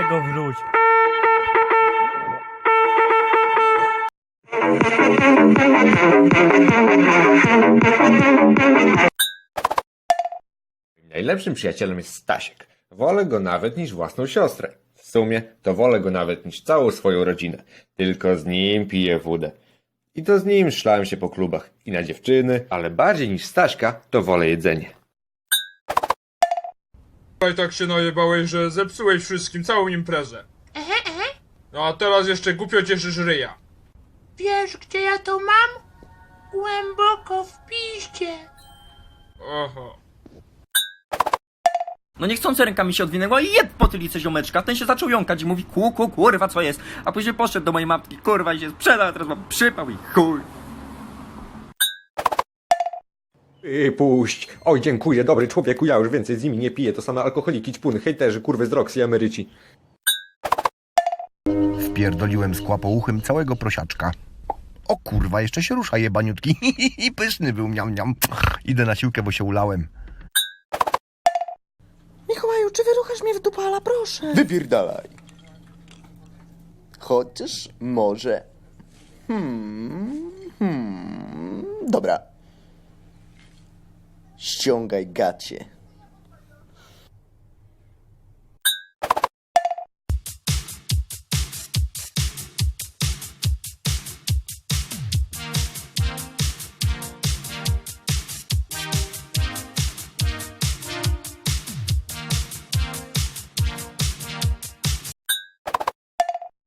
tego wróć. Najlepszym przyjacielem jest Stasiek. Wolę go nawet niż własną siostrę. W sumie to wolę go nawet niż całą swoją rodzinę. Tylko z nim piję wódę. I to z nim szlałem się po klubach. I na dziewczyny, ale bardziej niż Staśka to wolę jedzenie. I tak się najebałeś, że zepsułeś wszystkim całą imprezę. No a teraz jeszcze głupio cieszysz ryja. Wiesz, gdzie ja to mam? Głęboko w piździe. Oho. No niechcący ręka mi się odwinęła i jeb po tylice ziomeczka. Ten się zaczął jąkać i mówi ku, ku, kurwa, co jest? A później poszedł do mojej matki, kurwa, i się sprzedał, a teraz mam przypał i chuj. Yy, puść. Oj, dziękuję, dobry człowieku, ja już więcej z nimi nie piję. To same alkoholiki, ćpuny, hejterzy, kurwy z Roxy, emeryci. Wpierdoliłem z kłapouchym całego prosiaczka. O kurwa, jeszcze się rusza jebaniutki. Pyszny był, miam, miam. Idę na siłkę, bo się ulałem. Mikołaju, czy wyruchasz mnie w dupala, proszę? Wypierdalaj. Chociaż może. Hmm, hmm. Dobra. Ściągaj gacie.